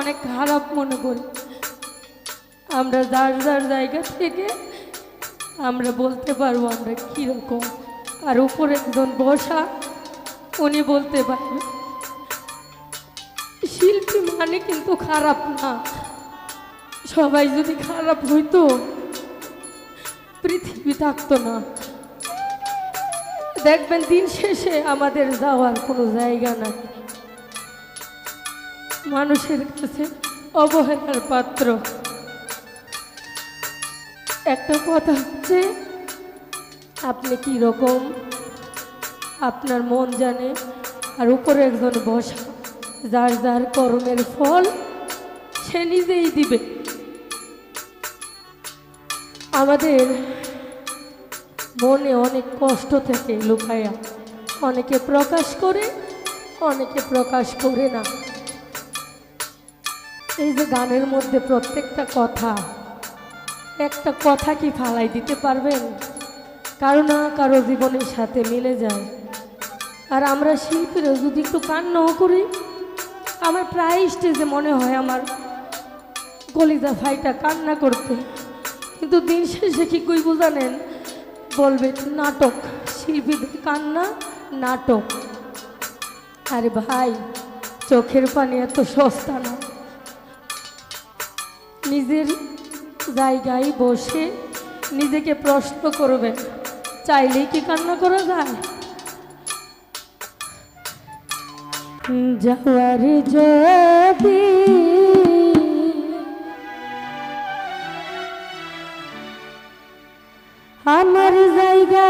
অনেক খারাপ মনে করি। আমরা যার যার জায়গা থেকে আমরা বলতে পারব আমরা কীরকম। আর উপরে একজন বসা, উনি বলতে পারবে, শিল্পী মানে কিন্তু খারাপ না। সবাই যদি খারাপ হইতো, পৃথিবী থাকতো না। দেখবেন দিন শেষে আমাদের যাওয়ার কোনো জায়গা নাই। মানুষের কাছে অবহেলার পাত্র। একটা কথা হচ্ছে, আপনি কি রকম? আপনার মন জানে, আর উপরে একজন বসা, যার যার কর্মের ফল সে নিজেই দিবে। আমাদের মনে অনেক কষ্ট থেকে লুকায়া। অনেকে প্রকাশ করে, অনেকে প্রকাশ করে না। এই যে গানের মধ্যে প্রত্যেকটা কথা, একটা কথা কি ফালাই দিতে পারবেন? কারও না, কারও জীবনের সাথে মিলে যায়। আর আমরা শিল্পীরা যদি একটু কান্নাও করি, আমার প্রায় স্টেজে মনে হয় আমার কলিজা ভাইটা কান্না করতে। কিন্তু দিন শেষে কি কই জানেন? বলবে, নাটক, শিল্পীদের কান্না, নাটক। আরে ভাই, চোখের পানি এত সস্তা না। নিজের জায়গায় বসে নিজেকে প্রশ্ন করবেন, চাইলেই কি কান্না করা যায়? যাওয়ার যদি আমার জায়গা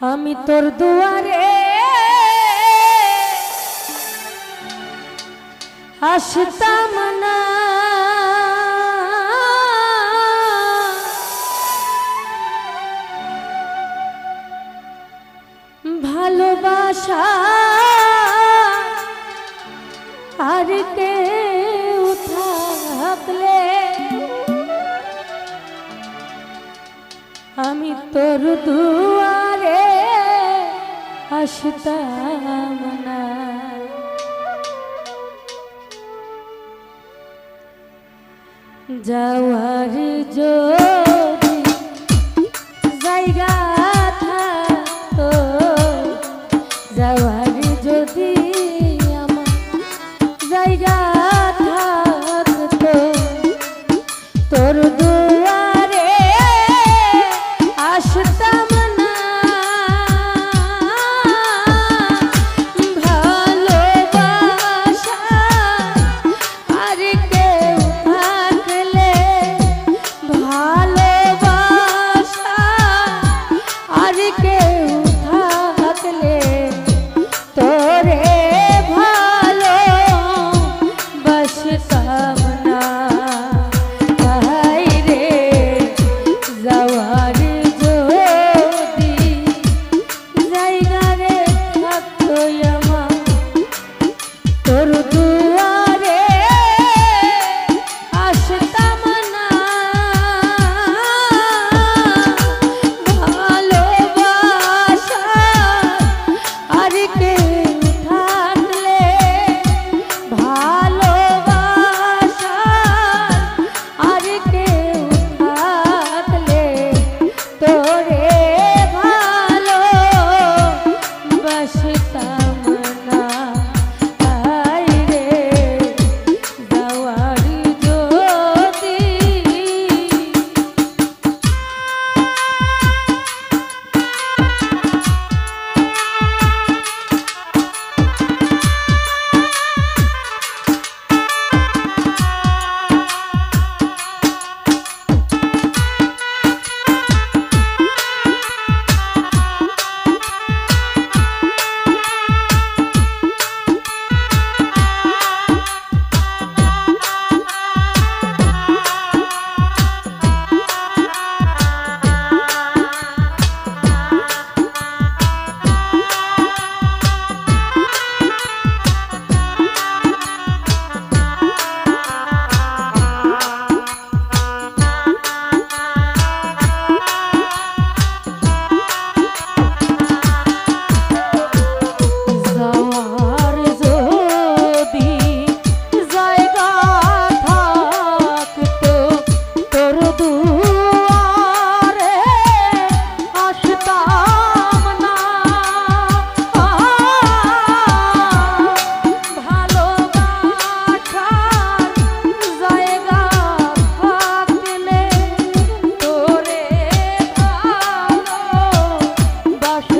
আমি তোর দুয়ারে আসতাম না। ভালোবাসা আর কেউ থাকলে আমি তোর দুয়ারে আসতাম না যাওয়ার যদি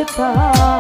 যেতাম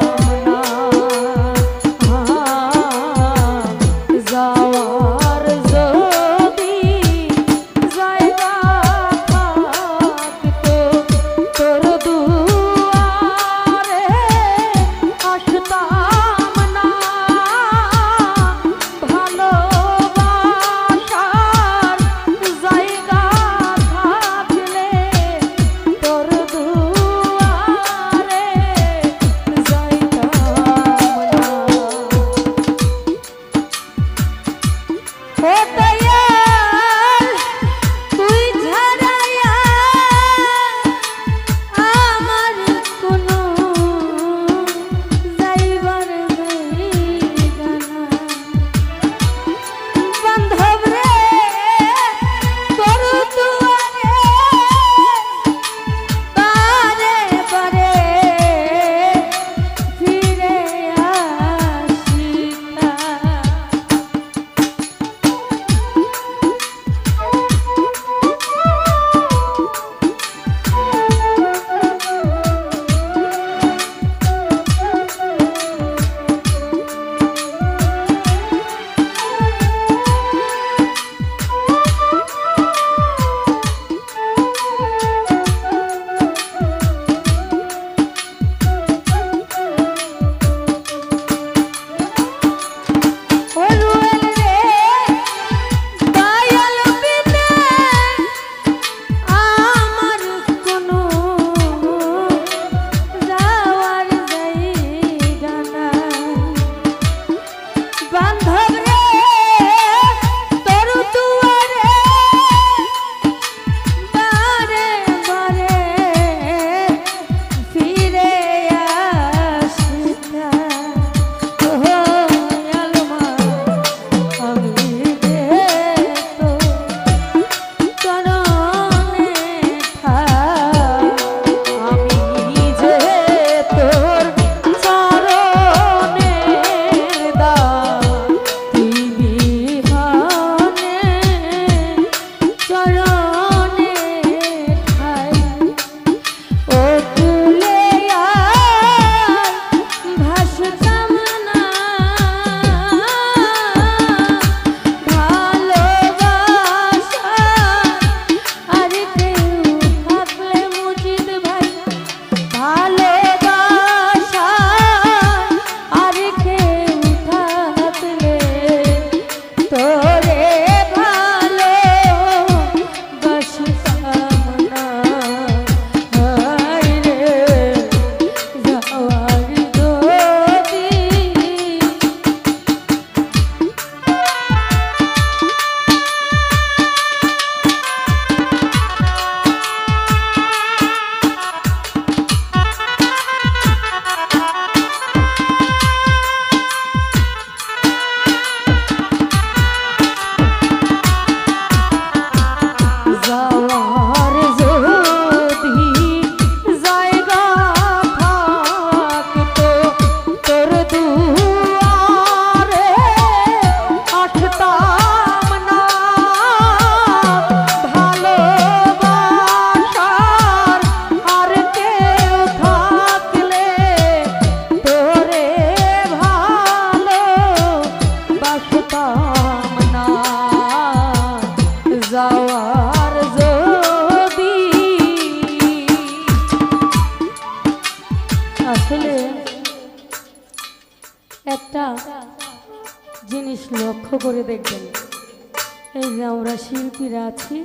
আছি।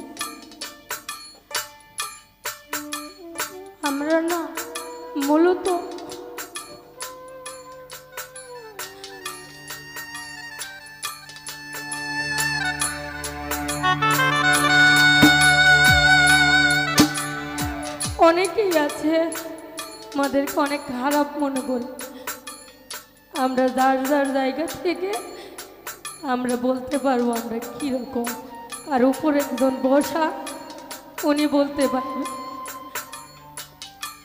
আমরা না মূলত অনেকেই আছে আমাদেরকে অনেক খারাপ মনে আমরা যার যার জায়গা থেকে আমরা বলতে পারব আমরা কীরকম। আর উপরে একজন বসা, উনি বলতে পারবে,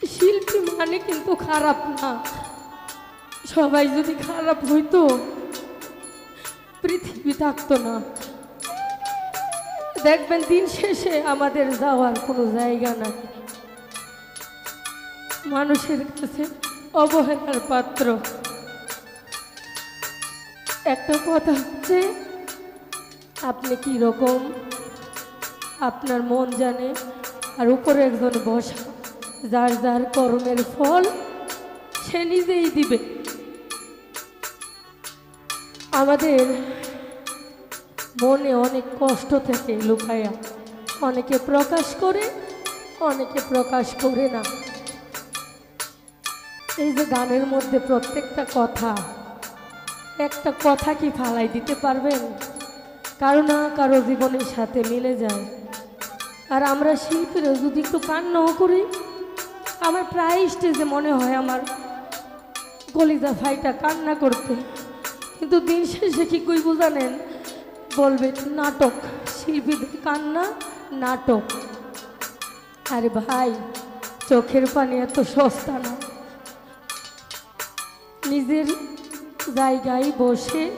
শিল্পী মানে কিন্তু খারাপ না। সবাই যদি খারাপ হইতো, পৃথিবী থাকতো না। দেখবেন দিন শেষে আমাদের যাওয়ার কোনো জায়গা নাই। মানুষের কাছে অবহেলার পাত্র। একটা কথা হচ্ছে আপনি কি রকম? আপনার মন জানে, আর উপরে একজন বসা, যার যার কর্মের ফল সে নিজেই দিবে। আমাদের মনে অনেক কষ্ট থেকে, লুকায়া। অনেকে প্রকাশ করে, অনেকে প্রকাশ করে না। এই যে গানের মধ্যে প্রত্যেকটা কথা, একটা কথা কি ফালাই দিতে পারবেন? কারও না কারও জীবনের সাথে মিলে যায়। আর আমরা শিল্পীরা যদি একটু কান্নাও করি, আমার প্রায় স্টেজে মনে হয় আমার গলিদা ভাইটা কান্না করতে। কিন্তু দিন শেষে কি কই জানেন? বলবে, নাটক, শিল্পীদের কান্না, নাটক। আরে ভাই, চোখের পানি এত সস্তা না। নিজের জায়গায় বসে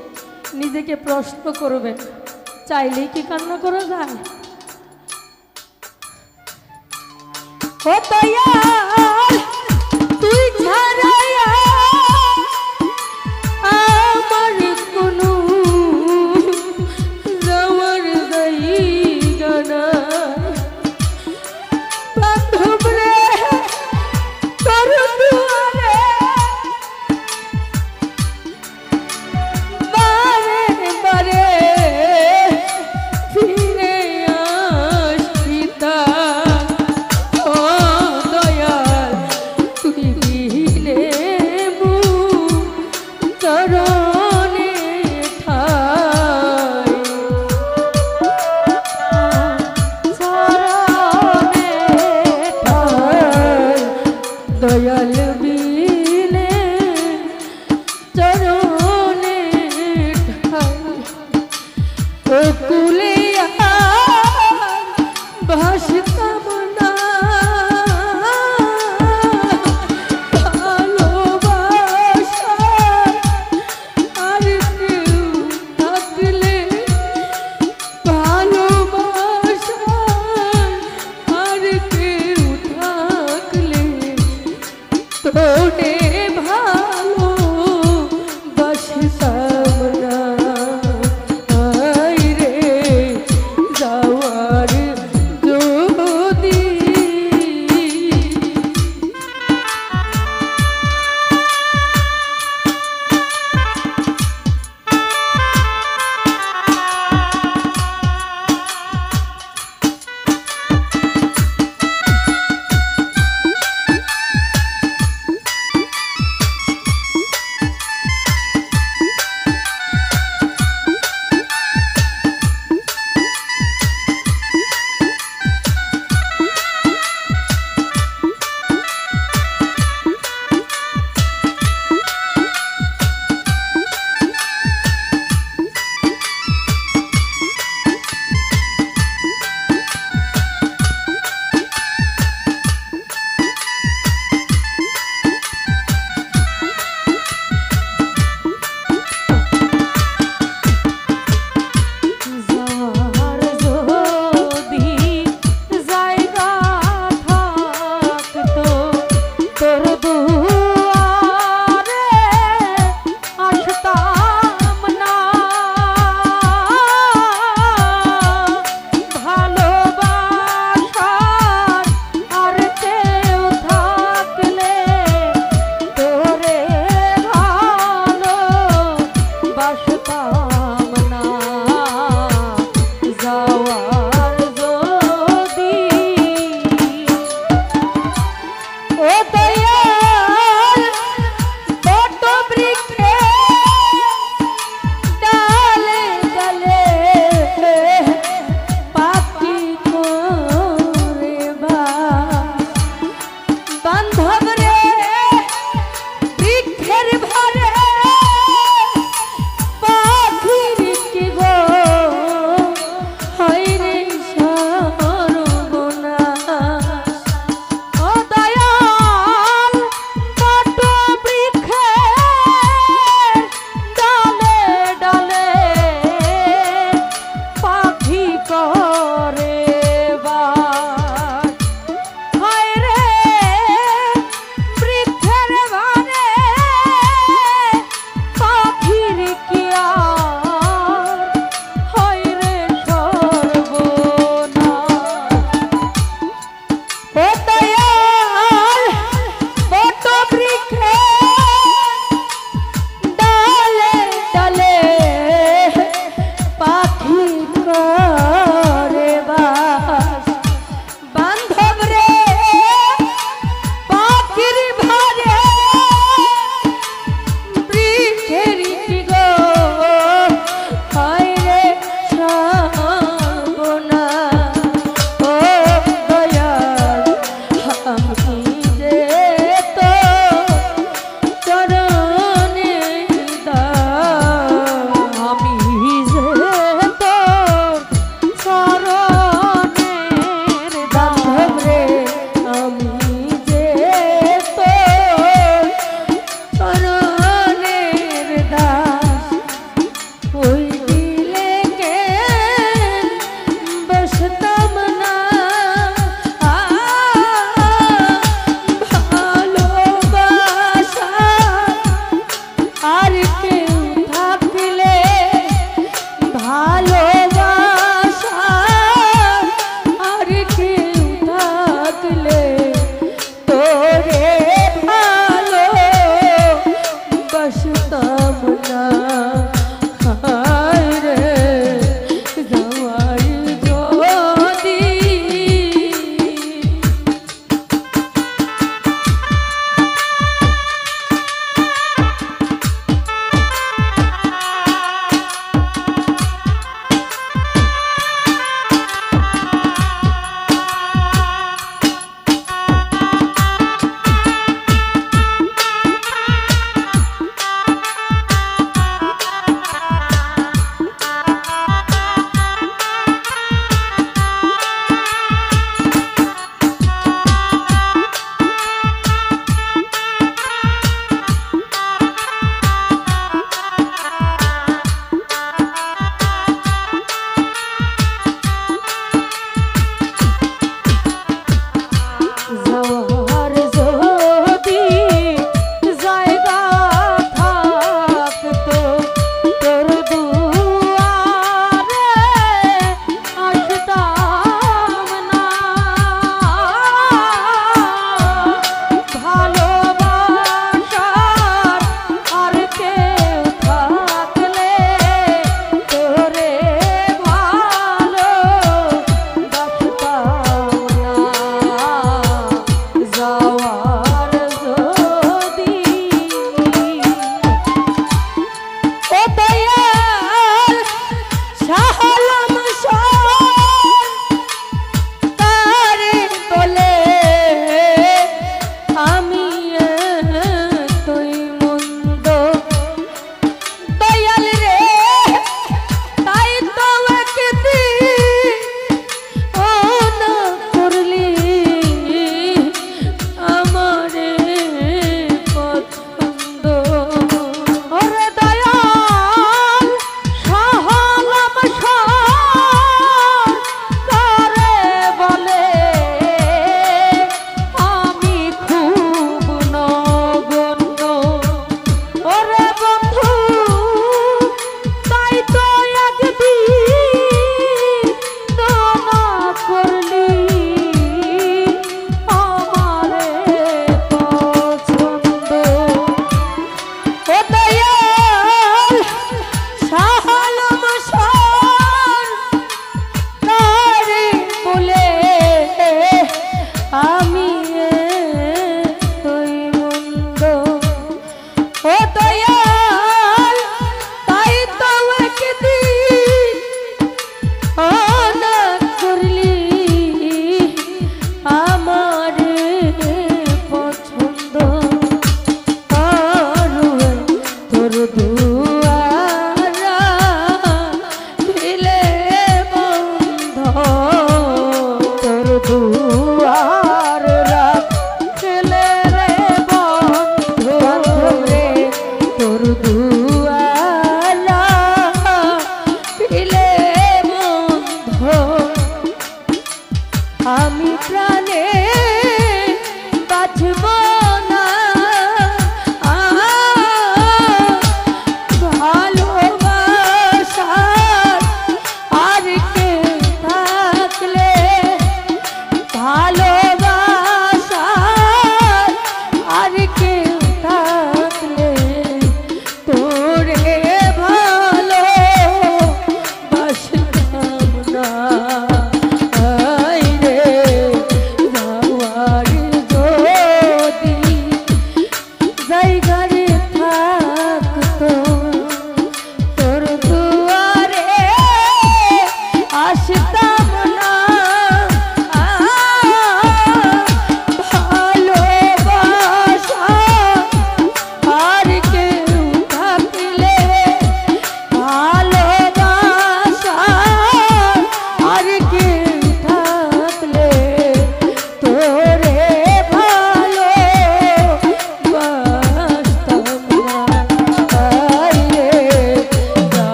নিজেকে প্রশ্ন করবেন। চাইলেই কি কান্না করা যায়? ও দয়াল,